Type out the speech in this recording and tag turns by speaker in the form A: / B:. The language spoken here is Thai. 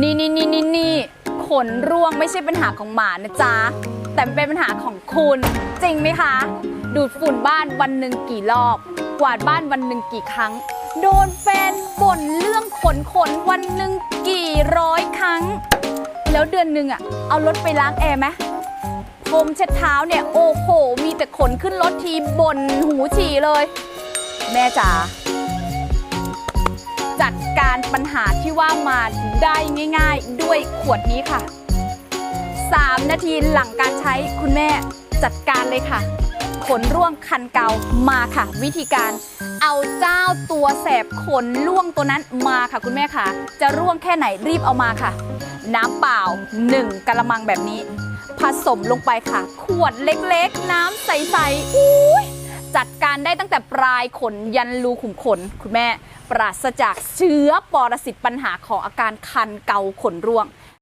A: นี่นี่นี่นี่นี่ขนร่วงไม่ใช่ปัญหาของหมานะจ๊ะ แต่เป็นปัญหาของคุณ จริงไหมคะ ดูดฝุ่นบ้านวันหนึ่งกี่รอบ กวาดบ้านวันหนึ่งกี่ครั้ง โดนแฟนบ่นเรื่องขนขนวันหนึ่งกี่ร้อยครั้ง แล้วเดือนหนึ่งอะเอารถไปล้างแอร์ไหมพรมเช็ดเท้าเนี่ย โอ้โห มีแต่ขนขึ้นรถทีบ่นหูฉี่เลย แม่จ๋า จัดการปัญหาที่ว่ามาได้ง่ายๆ ด้วยขวดนี้ค่ะ 3 นาทีหลังการใช้คุณแม่จัดการเลยค่ะ ขนร่วงคันเกามาค่ะ วิธีการเอาเจ้าตัวแสบขนร่วงตัวนั้นมาค่ะคุณแม่ค่ะ จะร่วงแค่ไหนรีบเอามาค่ะ น้ำเปล่า 1กะละมังแบบนี้ ผสมลงไปค่ะ ขวดเล็กๆ น้ำใสๆ จัดการได้ตั้งแต่ปลายขนยันรูขุมขน คุณแม่ปราศจากเชื้อปรสิตปัญหาของอาการคันเกาขนร่วง